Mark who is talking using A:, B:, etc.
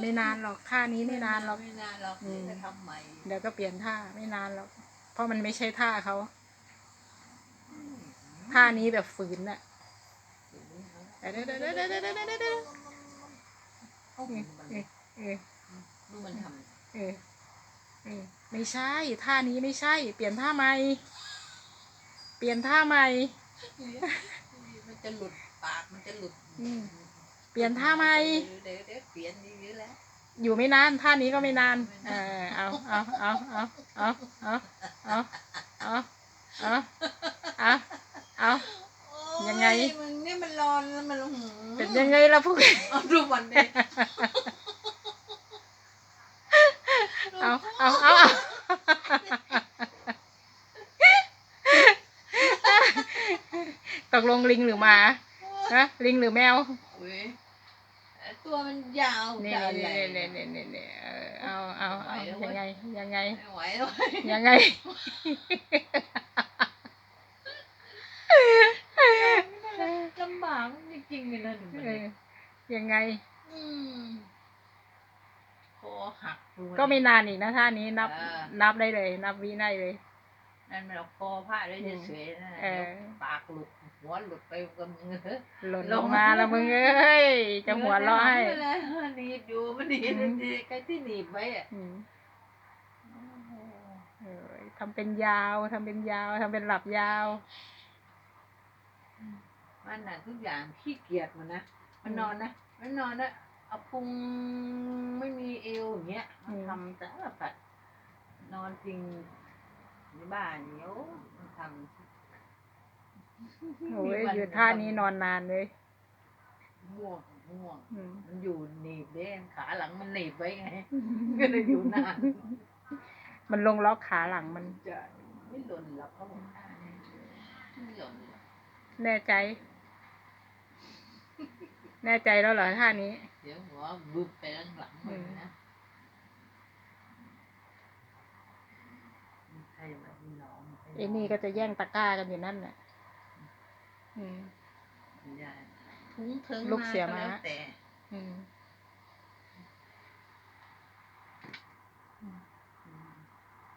A: ไม่นานหรอกท่านี้ไม่นานหรอก
B: ไม่นานหรอกเดี๋ยวใหม่
A: เดี๋ยวก็เปลี่ยนท่าไม่นานหรอก เพราะมันไม่ใช่ท่าเขาท่านี้แบบฝืนน่ะเดี๋ยวเดี๋ยวเดี๋ยวเดี๋ยวเดี๋ยวเเออเออไม่ใช่ท่านี้ไม่ใช่ เปลี่ยนท่าใหม่เปลี่ยนท่าใหม่
B: มันจะหลุดปากมันจะหลุด
A: เปลี่ยนท่าใหม่
B: เดี๋ยวเดี๋ยวเปลี่ยนนี่เยอะแล้ว
A: อยู่ไม่นานท่านี้ก็ไม่นาน เออเอาเอาเอาเอาเอาเอาเอาเอาเอาเอาเอายังไง
B: โอ้มึงนี่มันร้อนแล้วมันหืม
A: เป็นยังไงล่ะพวก
B: เอาดูมันดิ
A: เอาเอาเอาเอาตกลงลิงหรือหมาฮะลิงหรือแมว
B: อุ๊ยตัวมันยาว
A: นี่
B: จะอะไร
A: นี่นี่นี่นี่นี่เออเอาเอาเอายังไงยังไง
B: ไม่ไหวแล้ว
A: ยังไง
B: ลำบากจริงๆเลยนะหนู
A: เออยังไง
B: อืมคอหักด้วย
A: ก็ไม่นานอีกนะท่านี้นับ
B: เออ
A: นับได้เลย นับวิได้เลย
B: นั่นมันเอาคอผ้าได้เฉยๆนะ
A: เออ
B: เดี๋ยวปากหลุดหัวหลุดไปกับมือ
A: หล่น
B: ล
A: ล
B: ง
A: งมาแล้วมึงเอ้ยจะหัวเร้อให้
B: เนื้อหนีบอยู่มันหนีบ
A: อืม
B: ดีใครที่หนีบไว้อะ
A: อืมเออทำเป็นยาวทำเป็นยาวทำเป็นหลับยาว
B: มันน่ะทุกอย่างขี้เกียจมันนะมันนอนนะมันนอนนะเอาพุงไม่มีเอวอย่างเงี้ยมันทำแต่ละผัดนอนจริง ในบ้านเนี้ยมันทำ
A: โอ้ยอยู่ท่านี้นอนนานเลย
B: ม่วงม่วง
A: อืม
B: มันอยู่หนีบเด้ขาหลังมันหนีบไว้ไง ก็เลยอยู่นาน
A: มันลงล็อกขาหลังมัน
B: จะไม่หล่นหรอกเขาบอกท่านี้ไม่หล่นหรอก
A: แน่ใจ แน่ใจแล้วเหรอท่านี้
B: เดี๋ยวหัวบุบไปข้างหลังมันนะ ใครมาที่น้อง
A: ไอ้นี่ก็จะแย่งตะกร้ากันอยู่นั่นแหละอืม
B: ไม่ได้ถุงเทิง
A: ลูกเสีย
B: ก็
A: ม้า
B: แล้วแต่
A: อืม
B: ถ